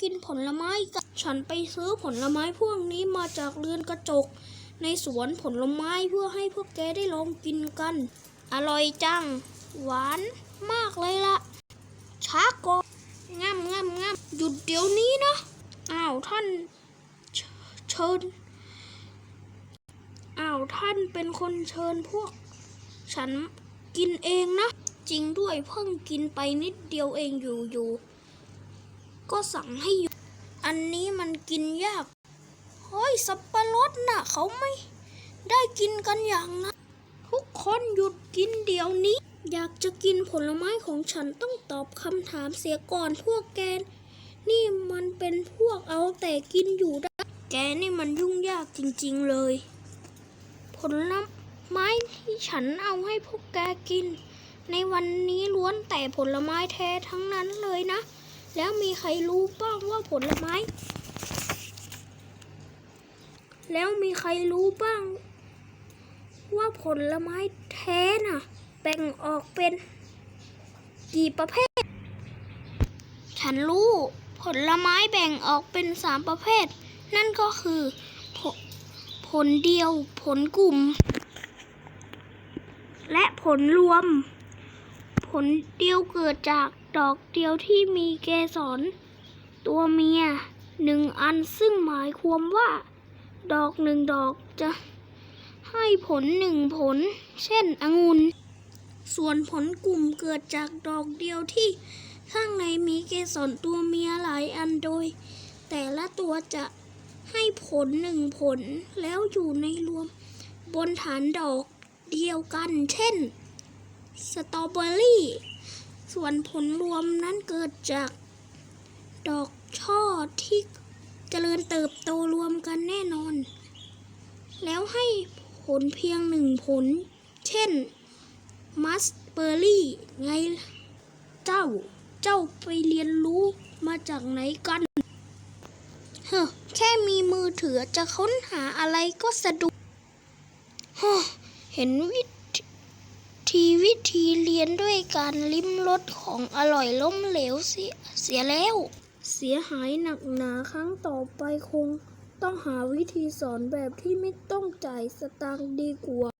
กินผลไม้กันฉันไปซื้อผลไม้พวกนี้มาจากเรือนกระจก ในสวนผลไม้เพื่อให้พวกแกได้ลองกินกัน อร่อยจัง หวานมากเลยล่ะ ช้าก่อนง่ำง่ำง่ำหยุดเดี๋ยวนี้นะ อ้าวท่านเช,ชิญ อ้าวท่านเป็นคนเชิญพวก ฉันกินเองนะ จริงด้วยเพิ่งกินไปนิดเดียวเองอยู่อยู่ ก็สั่งให้หยุด อันนี้มันกินยาก เฮ้ย สับปะรดน่ะ เขาไม่ได้กินกันอย่างนั้น ทุกคนหยุดกินเดี๋ยวนี้ อยากจะกินผลไม้ของฉันต้องตอบคำถามเสียก่อนพวกแก นี่มันเป็นพวกเอาแต่กินอยู่ได้ แกนี่มันยุ่งยากจริงๆเลย ผลไม้ที่ฉันเอาให้พวกแกกิน ในวันนี้ล้วนแต่ผลไม้แท้ทั้งนั้นเลยนะ แล้วมีใครรู้บ้างว่าผลไม้ แล้วมีใครรู้บ้าง ว่าผลไม้แท้น่ะแบ่งออกเป็นกี่ประเภท ฉันรู้ผลไม้แบ่งออกเป็นสามประเภท นั่นก็คือผผลเดียว ผลกลุ่ม และผลรวม ผลเดียวเกิดจาก ดอกเดียวที่มีเกสรตัวเมียหนึ่งอันซึ่งหมายความว่า ดอกหนึ่งดอกจะให้ผลหนึ่งผล เช่นองุ่นส่วนผลกลุ่มเกิดจากดอกเดียวที่ข้างในมีเกสรตัวเมียหลายอันโดย แต่ละตัวจะให้ผลหนึ่งผลแล้วอยู่ในรวมบนฐานดอกเดียวกัน เช่น สตรอเบอรี่ ส่วนผลรวมนั้นเกิดจากดอกช่อที่เจริญเติบโตรวมกันแน่นอน แล้วให้ผลเพียงหนึ่งผล เช่น มัสเบอร์รี่ ไงเจ้า เจ้าไปเรียนรู้มาจากไหนกัน เฮ้แค่มีมือถือจะค้นหาอะไรก็สะดวกเฮ้เห็นวิธ วิธีเรียนด้วยการลิ้มรสของอร่อยล้มเหลวเสียเสียแล้ว เสียหายหนักหนาครั้งต่อไปคง ต้องหาวิธีสอนแบบที่ไม่ต้องจ่ายสตางค์ดีกว่า